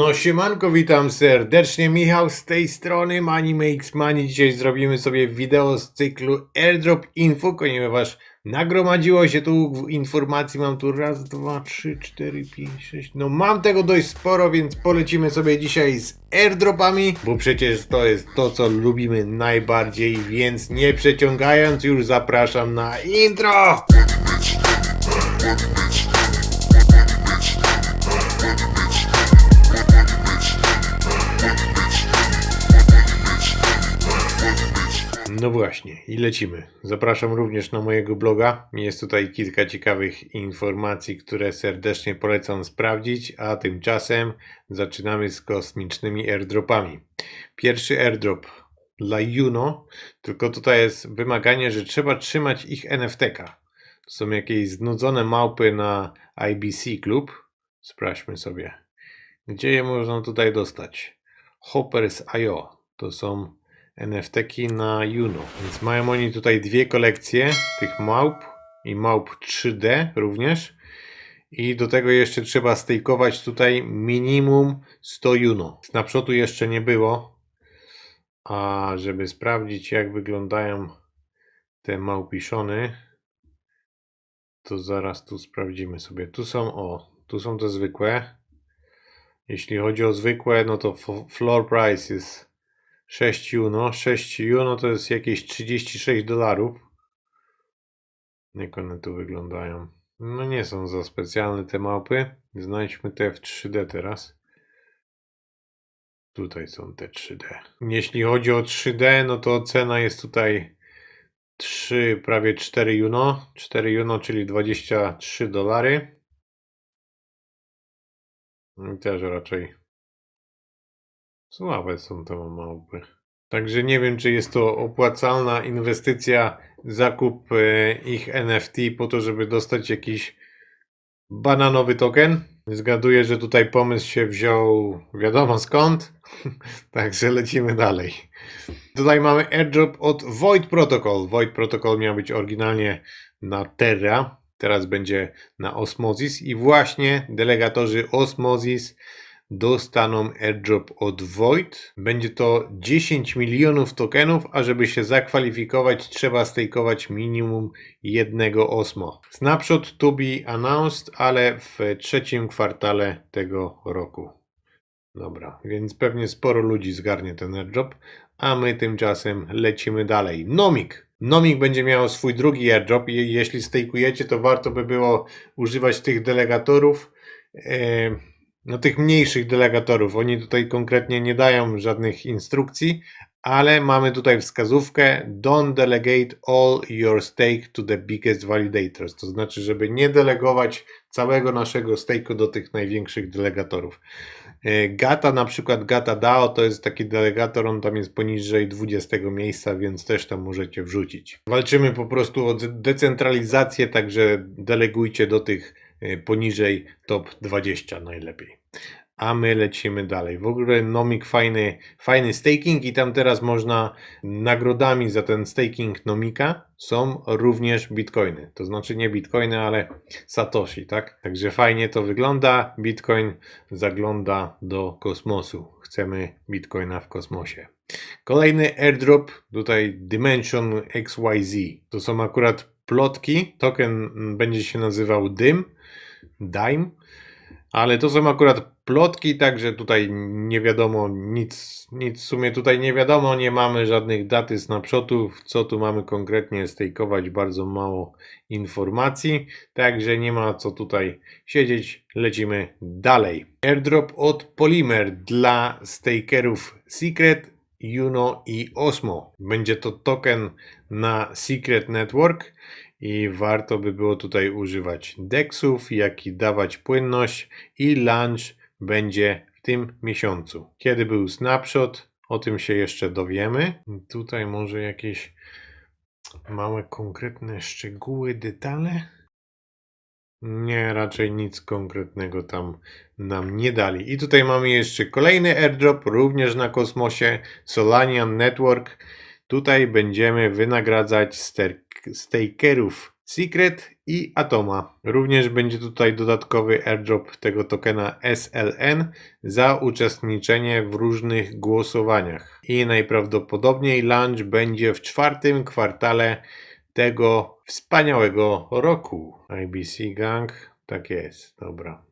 No siemanko, witam serdecznie, Michał z tej strony Money Makes Money. Dzisiaj zrobimy sobie wideo z cyklu Airdrop Info, ponieważ nagromadziło się tu informacji, mam tu raz, dwa, trzy, cztery, pięć, sześć, no mam tego dość sporo, więc polecimy sobie dzisiaj z airdropami, bo przecież to jest to, co lubimy najbardziej, więc nie przeciągając już zapraszam na intro! No właśnie, i lecimy. Zapraszam również na mojego bloga. Jest tutaj kilka ciekawych informacji, które serdecznie polecam sprawdzić, a tymczasem zaczynamy z kosmicznymi airdropami. Pierwszy airdrop dla Juno, tylko tutaj jest wymaganie, że trzeba trzymać ich NFT-ka. To są jakieś znudzone małpy na IBC Club. Sprawdźmy sobie. Gdzie je można tutaj dostać? Hoppers.io to są NFT-ki na Juno. Więc mają oni tutaj dwie kolekcje tych małp i małp 3D również. I do tego jeszcze trzeba stejkować tutaj minimum 100 Juno. Snapshotu jeszcze nie było. A żeby sprawdzić jak wyglądają te małpiszony, to zaraz tu sprawdzimy sobie. Tu są, o, tu są te zwykłe. Jeśli chodzi o zwykłe, no to floor price jest 6 juno. 6 juno to jest jakieś 36 dolarów. Jak one tu wyglądają? No nie są za specjalne te mapy. Znajdźmy te w 3D teraz. Tutaj są te 3D. Jeśli chodzi o 3D, no to cena jest tutaj 3, prawie 4 juno. 4 juno, czyli 23 dolary. I też raczej Słabe są te małpy. Także nie wiem, czy jest to opłacalna inwestycja, zakup e, ich NFT po to, żeby dostać jakiś bananowy token. Zgaduję, że tutaj pomysł się wziął wiadomo skąd. Także lecimy dalej. Tutaj mamy airdrop od Void Protocol. Void Protocol miał być oryginalnie na Terra, teraz będzie na Osmosis i właśnie delegatorzy Osmosis dostaną airdrop od Void. Będzie to 10 milionów tokenów, a żeby się zakwalifikować, trzeba stejkować minimum jednego osmo. Snapshot to be announced, ale w trzecim kwartale tego roku. Dobra, więc pewnie sporo ludzi zgarnie ten airdrop, a my tymczasem lecimy dalej. Nomik. Nomik będzie miał swój drugi airdrop i jeśli stejkujecie, to warto by było używać tych delegatorów. E, no tych mniejszych delegatorów. Oni tutaj konkretnie nie dają żadnych instrukcji, ale mamy tutaj wskazówkę don't delegate all your stake to the biggest validators. To znaczy, żeby nie delegować całego naszego stake'u do tych największych delegatorów. E, Gata, na przykład Gata DAO to jest taki delegator, on tam jest poniżej 20 miejsca, więc też tam możecie wrzucić. Walczymy po prostu o de- decentralizację, także delegujcie do tych poniżej top 20 najlepiej. A my lecimy dalej. W ogóle Nomik fajny, fajny staking i tam teraz można nagrodami za ten staking Nomika są również bitcoiny. To znaczy nie bitcoiny, ale satoshi, tak? Także fajnie to wygląda. Bitcoin zagląda do kosmosu. Chcemy bitcoina w kosmosie. Kolejny airdrop, tutaj Dimension XYZ. To są akurat plotki. Token będzie się nazywał DIM, DIME, ale to są akurat plotki, także tutaj nie wiadomo nic, nic w sumie tutaj nie wiadomo, nie mamy żadnych daty snapshotów, co tu mamy konkretnie stejkować, bardzo mało informacji, także nie ma co tutaj siedzieć, lecimy dalej. Airdrop od Polymer dla stakerów Secret, Juno i Osmo. Będzie to token na Secret Network i warto by było tutaj używać DEXów, jak i dawać płynność i launch będzie w tym miesiącu. Kiedy był snapshot, o tym się jeszcze dowiemy. Tutaj może jakieś małe konkretne szczegóły, detale. Nie, raczej nic konkretnego tam nam nie dali. I tutaj mamy jeszcze kolejny airdrop, również na kosmosie, Solanian Network. Tutaj będziemy wynagradzać stakerów Secret i Atoma. Również będzie tutaj dodatkowy airdrop tego tokena SLN za uczestniczenie w różnych głosowaniach. I najprawdopodobniej launch będzie w czwartym kwartale tego wspaniałego roku. IBC Gang, tak jest, dobra.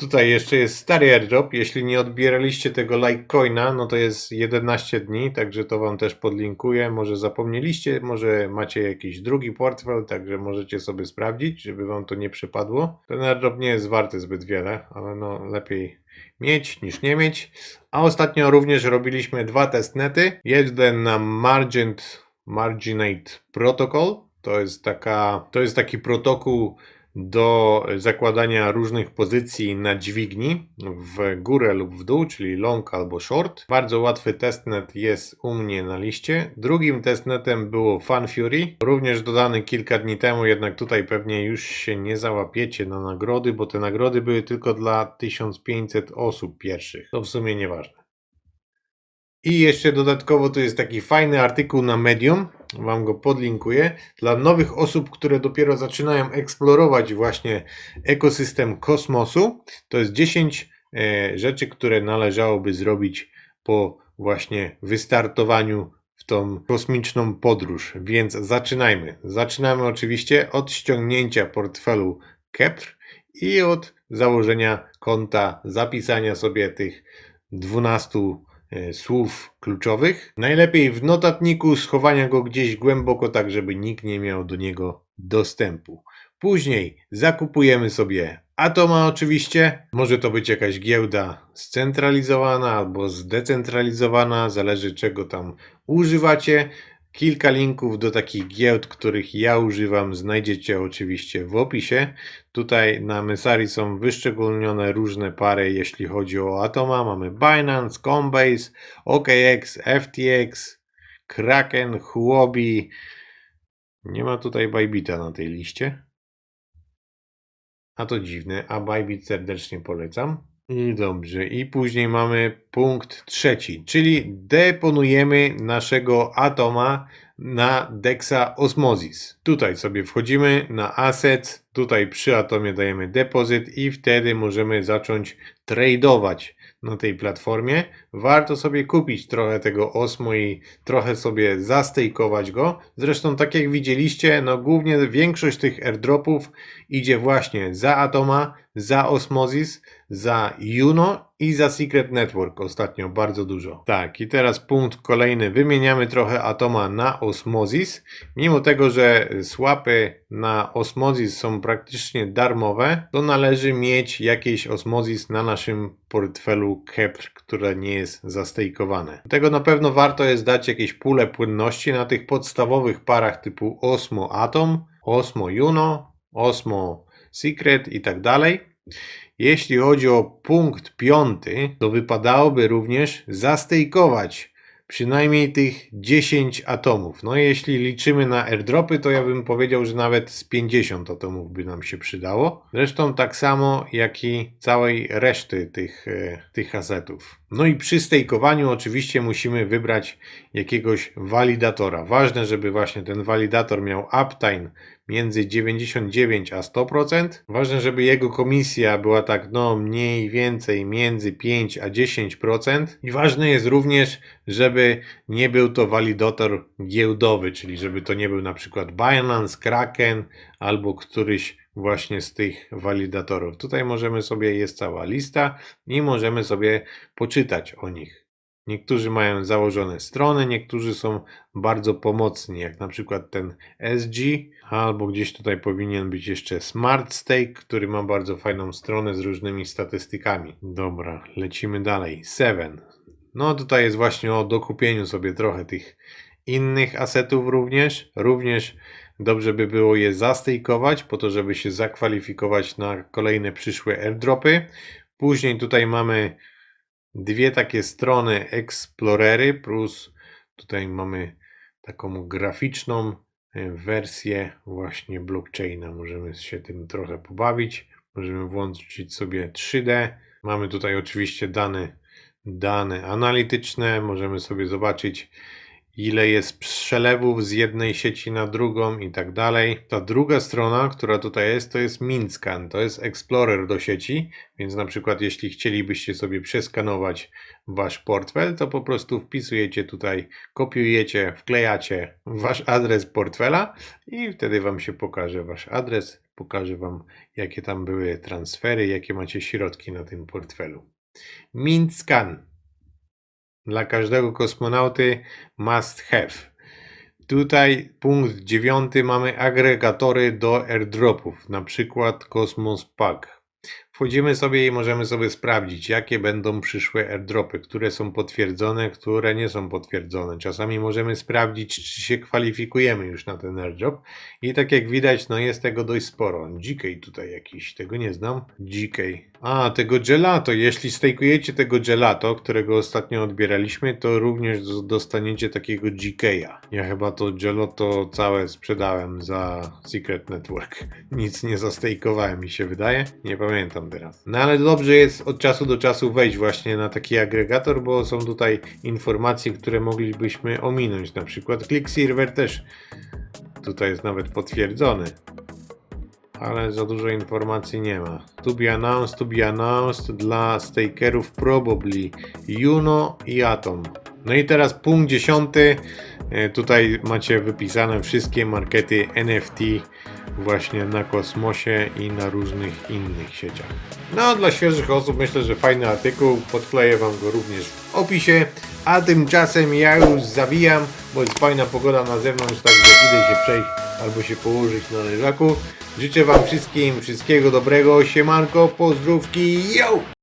Tutaj jeszcze jest stary airdrop. Jeśli nie odbieraliście tego Litecoina, no to jest 11 dni, także to Wam też podlinkuję. Może zapomnieliście, może macie jakiś drugi portfel, także możecie sobie sprawdzić, żeby Wam to nie przypadło. Ten airdrop nie jest warty zbyt wiele, ale no lepiej mieć niż nie mieć. A ostatnio również robiliśmy dwa testnety. Jeden na Margent, Marginate Protocol. To jest, taka, to jest taki protokół do zakładania różnych pozycji na dźwigni w górę lub w dół, czyli long albo short. Bardzo łatwy testnet jest u mnie na liście. Drugim testnetem było Fun Fury, również dodany kilka dni temu, jednak tutaj pewnie już się nie załapiecie na nagrody, bo te nagrody były tylko dla 1500 osób pierwszych. To w sumie nieważne. I jeszcze dodatkowo tu jest taki fajny artykuł na Medium, Wam go podlinkuję, dla nowych osób, które dopiero zaczynają eksplorować właśnie ekosystem kosmosu. To jest 10 e, rzeczy, które należałoby zrobić po właśnie wystartowaniu w tą kosmiczną podróż. Więc zaczynajmy. Zaczynamy oczywiście od ściągnięcia portfelu Kepr i od założenia konta, zapisania sobie tych 12 e, słów kluczowych. Najlepiej w notatniku, schowania go gdzieś głęboko, tak żeby nikt nie miał do niego dostępu. Później zakupujemy sobie Atoma oczywiście. Może to być jakaś giełda scentralizowana albo zdecentralizowana, zależy czego tam używacie. Kilka linków do takich giełd, których ja używam, znajdziecie oczywiście w opisie. Tutaj na Mesari są wyszczególnione różne pary, jeśli chodzi o Atoma. Mamy Binance, Coinbase, OKX, FTX, Kraken, Huobi. Nie ma tutaj Bybita na tej liście. A to dziwne, a Bybit serdecznie polecam. I dobrze, i później mamy punkt trzeci, czyli deponujemy naszego atoma na Dexa Osmosis. Tutaj sobie wchodzimy na Assets, tutaj przy atomie dajemy depozyt i wtedy możemy zacząć tradeować na tej platformie. Warto sobie kupić trochę tego Osmo i trochę sobie zastejkować go. Zresztą tak jak widzieliście, no głównie większość tych airdropów idzie właśnie za Atoma, za Osmosis, za Juno i za Secret Network ostatnio bardzo dużo. Tak, i teraz punkt kolejny. Wymieniamy trochę Atoma na Osmosis. Mimo tego, że swapy na Osmosis są praktycznie darmowe, to należy mieć jakieś Osmosis na naszym portfelu Kepr, które nie jest zastejkowane. Tego na pewno warto jest dać jakieś pulę płynności na tych podstawowych parach typu Osmo Atom, Osmo Juno, Osmo Secret i tak dalej. Jeśli chodzi o punkt piąty, to wypadałoby również zastejkować przynajmniej tych 10 atomów. No jeśli liczymy na airdropy, to ja bym powiedział, że nawet z 50 atomów by nam się przydało. Zresztą tak samo jak i całej reszty tych, e, tych asetów. No i przy stejkowaniu oczywiście musimy wybrać jakiegoś walidatora. Ważne, żeby właśnie ten walidator miał uptime między 99 a 100%. Ważne, żeby jego komisja była tak no mniej więcej między 5 a 10%. I ważne jest również, żeby nie był to walidator giełdowy, czyli żeby to nie był na przykład Binance, Kraken albo któryś właśnie z tych walidatorów. Tutaj możemy sobie, jest cała lista i możemy sobie poczytać o nich. Niektórzy mają założone strony, niektórzy są bardzo pomocni, jak na przykład ten SG, albo gdzieś tutaj powinien być jeszcze Smart Stake, który ma bardzo fajną stronę z różnymi statystykami. Dobra, lecimy dalej. Seven. No tutaj jest właśnie o dokupieniu sobie trochę tych innych asetów również. Również dobrze by było je zastejkować po to, żeby się zakwalifikować na kolejne przyszłe airdropy. Później tutaj mamy dwie takie strony Explorery plus tutaj mamy taką graficzną e, wersję właśnie blockchaina. Możemy się tym trochę pobawić. Możemy włączyć sobie 3D. Mamy tutaj oczywiście dane, dane analityczne. Możemy sobie zobaczyć ile jest przelewów z jednej sieci na drugą i tak dalej. Ta druga strona, która tutaj jest, to jest Minscan, to jest Explorer do sieci, więc na przykład jeśli chcielibyście sobie przeskanować wasz portfel, to po prostu wpisujecie tutaj, kopiujecie, wklejacie wasz adres portfela i wtedy wam się pokaże wasz adres, pokaże wam jakie tam były transfery, jakie macie środki na tym portfelu. Mint Scan. Dla każdego kosmonauty must have. Tutaj punkt dziewiąty mamy agregatory do airdropów, na przykład Cosmos Pack. Wchodzimy sobie i możemy sobie sprawdzić, jakie będą przyszłe airdropy, które są potwierdzone, które nie są potwierdzone. Czasami możemy sprawdzić, czy się kwalifikujemy już na ten airdrop. I tak jak widać, no jest tego dość sporo. GK tutaj jakiś, tego nie znam. GK. A, tego gelato. Jeśli stejkujecie tego gelato, którego ostatnio odbieraliśmy, to również dostaniecie takiego GK-a. Ja chyba to gelato całe sprzedałem za Secret Network. Nic nie zastejkowałem, mi się wydaje. Nie pamiętam teraz. No ale dobrze jest od czasu do czasu wejść właśnie na taki agregator, bo są tutaj informacje, które moglibyśmy ominąć. Na przykład ClickServer też tutaj jest nawet potwierdzony ale za dużo informacji nie ma. To be announced, to be announced dla stakerów probably Juno i Atom. No i teraz punkt dziesiąty. E, Tutaj macie wypisane wszystkie markety NFT właśnie na kosmosie i na różnych innych sieciach. No, dla świeżych osób myślę, że fajny artykuł. Podkleję Wam go również w opisie. A tymczasem ja już zawijam, bo jest fajna pogoda na zewnątrz, także idę się przejść albo się położyć na leżaku. Życzę Wam wszystkim wszystkiego dobrego. Siemanko, pozdrówki, yo!